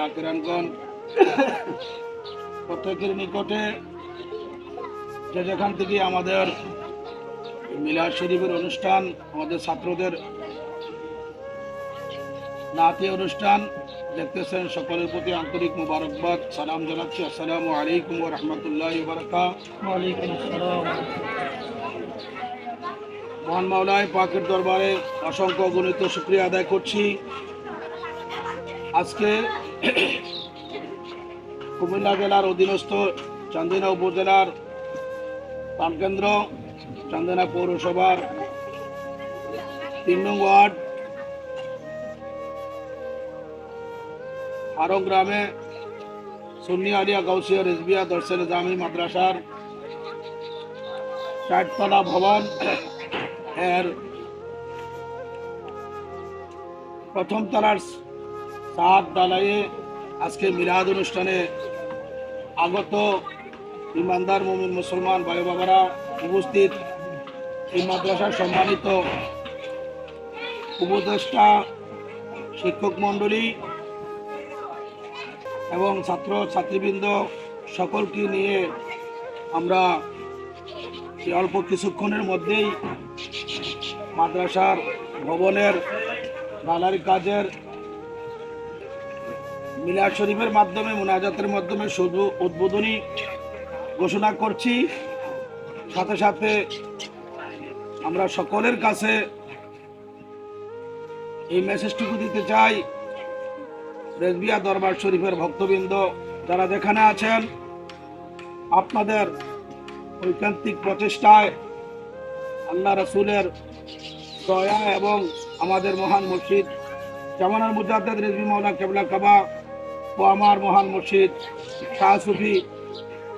জাকিরানগণ প্রত্যেকের নিকটে যে যেখান থেকে আমাদের মিলাদ শরীফের অনুষ্ঠান আমাদের ছাত্রদের নাতি অনুষ্ঠান দেখতেছেন সকলের প্রতি আন্তরিক মুবারকবাদ সালাম জানাচ্ছি। আসসালামু আলাইকুম রহমতুল্লাহ মহান মাওলায় পাকের দরবারে অসংখ্য গণিত শুক্রিয়া আদায় করছি। আজকে কুমিল্লা জেলার অধীনস্থ চান্দিনা উপজেলার প্রাণকেন্দ্র চান্দিনা পৌরসভার তিন নং ওয়ার্ড আরও গ্রামে সুন্নি আলিয়া গাউসিয়া রেজবিয়া দর্শন জামি মাদ্রাসার চারতলা ভবন এর প্রথম তলার সাত ডালাইয়ে আজকে মিলাদ অনুষ্ঠানে আগত ইমানদার মুমিন মুসলমান ভাই বাবারা উপস্থিত। এই মাদ্রাসার সম্মানিত উপদেষ্টা, শিক্ষক মণ্ডলী এবং ছাত্র ছাত্রীবৃন্দ সকলকে নিয়ে আমরা অল্প কিছুক্ষণের মধ্যেই মাদ্রাসার ভবনের গালারি কাজের মিলাদ শরীফের মাধ্যমে, মোনাজাতের মাধ্যমে শুধু উদ্বোধনী ঘোষণা করছি। সাথে সাথে আমরা সকলের কাছে এই মেসেজটুকু দিতে চাই, রেজবিয়া দরবার শরীফের ভক্তবৃন্দ যারা যেখানে আছেন, আপনাদের ঐকান্তিক প্রচেষ্টায় আল্লাহ রসুলের দয়া এবং আমাদের মহান মসজিদ জামানার মুজাদ্দেদ রেজবি মৌলা কেবলা কাবা ও আমার মহান মসজিদ শাহ সুফি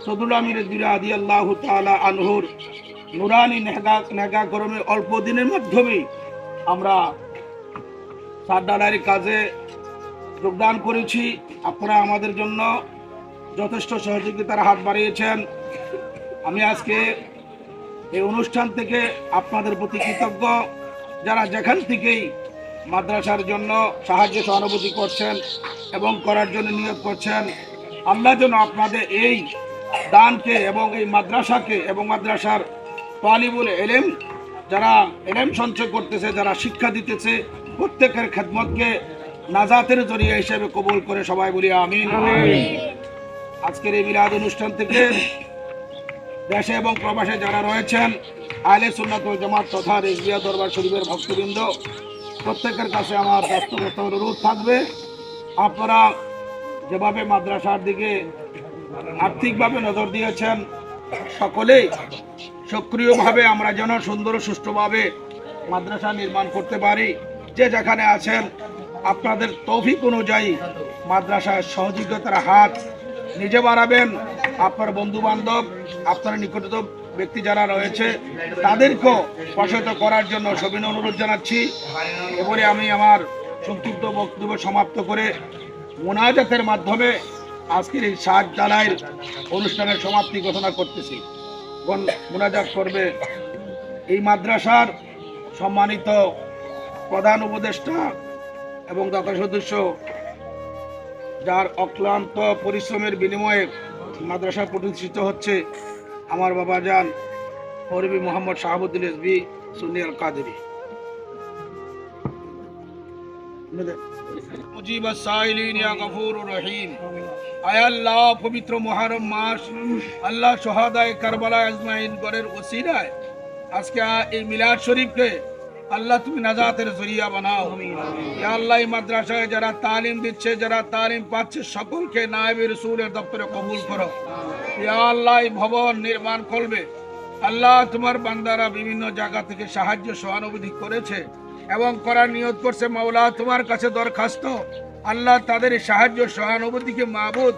সদুল আমির আদি আল্লাহ তালা আনহুর নুরানি নেহগা নেগা গরমে অল্প দিনের মাধ্যমেই আমরা সারডালারি কাজে যোগদান করেছি। আপনারা আমাদের জন্য যথেষ্ট সহযোগিতার হাত বাড়িয়েছেন। আমি আজকে এই অনুষ্ঠান থেকে আপনাদের প্রতি কৃতজ্ঞ। যারা যেখান থেকেই মাদ্রাসার জন্য সাহায্য সহানুভূতি করছেন এবং করার জন্য নিয়োগ করছেন। আল্লাহ যেন আপনাদের এই দানকে এবং এই মাদ্রাসাকে এবং মাদ্রাসার তালিবুল এলেম যারা এলেম সঞ্চয় করতেছে যারা শিক্ষা দিতেছে প্রত্যেকের খেদমতকে নাজাতের জরিয়া হিসেবে কবুল করে সবাই বলি আমিন। আজকের এই মিলাদ অনুষ্ঠান থেকে দেশে এবং প্রবাসে যারা রয়েছেন আলে সুন্নাত জামাত তথা রেজিয়া দরবার শরীফের ভক্তবৃন্দ প্রত্যেকের কাছে আমার ব্যস্তগত অনুরোধ থাকবে। আপনারা যেভাবে মাদ্রাসার দিকে আর্থিকভাবে নজর দিয়েছেন, সকলেই সক্রিয়ভাবে আমরা যেন সুন্দর সুষ্ঠুভাবে মাদ্রাসা নির্মাণ করতে পারি। যে যেখানে আছেন, আপনাদের তৌফিক অনুযায়ী মাদ্রাসায় সহযোগিতার হাত নিজে বাড়াবেন। আপনার বন্ধু বান্ধব আপনার নিকটত ব্যক্তি যারা রয়েছে, তাদেরকেও প্রসারিত করার জন্য সবিনয় অনুরোধ জানাচ্ছি। এবারে আমি আমার সংক্ষিপ্ত বক্তব্য সমাপ্ত করে মোনাজাতের মাধ্যমে আজকের এই সাত জালাইয়ের অনুষ্ঠানের সমাপ্তি ঘোষণা করতেছি। মোনাজাত করবে এই মাদ্রাসার সম্মানিত প্রধান উপদেষ্টা এবং দাতা সদস্য যার অক্লান্ত পরিশ্রমের বিনিময়ে মাদ্রাসা প্রতিষ্ঠিত হচ্ছে। আমার বাবা যান হরবি মোহাম্মদ শাহাবুদ্দিন এসবি সুন্নি আল কাদেরি। আল্লাহ আজকে এই শরীফকে আল্লাহ তুমি নাজাতের জরিয়া মাদ্রাসায় যারা তালিম দিচ্ছে, যারা তালিম পাচ্ছে, সকলকে নায়েবে রসুলের দপ্তরে কবুল করো। আল্লাহ ভবন নির্মাণ করবে। আল্লাহ তোমার বান্দারা বিভিন্ন জায়গা থেকে সাহায্য, সহানুভূতি করেছে এবং করার নিয়ত করছে। মাওলা, তোমার কাছে দরখাস্ত। আল্লাহ তাদের সাহায্য, সহানুভূতিকে মাহবুদ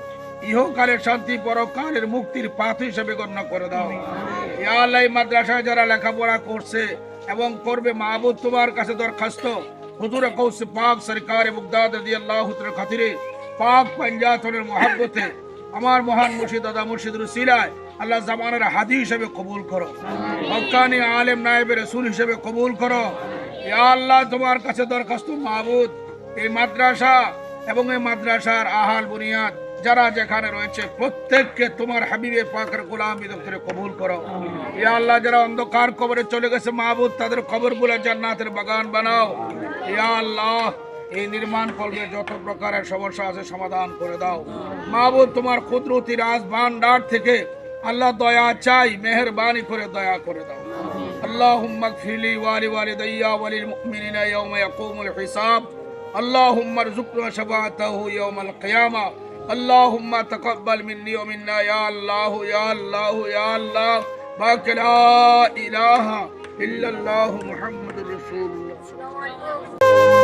ইহকালের শান্তি, পরকালের মুক্তির পাথ হিসেবে গণ্য করে দাও। ইয়া আল্লাহ মাদ্রাসায় যারা লেখাপড়া করছে এবং করবে মাহবুদ তোমার কাছে দরখাস্ত। হুজুর কৌস পাক সরকার মুগদাদ তাআলা খাতিরে পাক পাঞ্জাতনের মহাব্বতে আমার মহান মুর্শিদ দাদা মুর্শিদুর সিলায় আল্লাহ জামানের হাদি হিসেবে কবুল করো। হকানি আলেম নায়েবের রসুল হিসেবে কবুল করো। আল্লাহ, তোমার কাছে দরখাস্ত মাহবুদ এই মাদ্রাসা এবং এই মাদ্রাসার আহাল বুনিয়াদ, যারা যেখানে রয়েছে, প্রত্যেককে তোমার হাবিবে পাকের গোলাম করে কবুল করো। ইয়া আল্লাহ, যারা অন্ধকার কবরে চলে গেছে মাহবুদ তাদের কবরগুলো জান্নাতের বাগান বানাও। ইয়া আল্লাহ এই নির্মাণ কল্পে যত প্রকারের সমস্যা আছে সমাধান করে দাও মাহবুদ তোমার কুদরতি রাজ ভান্ডার থেকে আল্লাহ দয়া চাই মেহরবানি করে দয়া করে দাও اللهم اغفر لي ولوالدي وللمؤمنين يوم يقوم الحساب اللهم ارزقنا شفاعته يوم القيامة اللهم تقبل مني ومنا يا الله يا الله يا الله باك لا إله إلا الله محمد رسول الله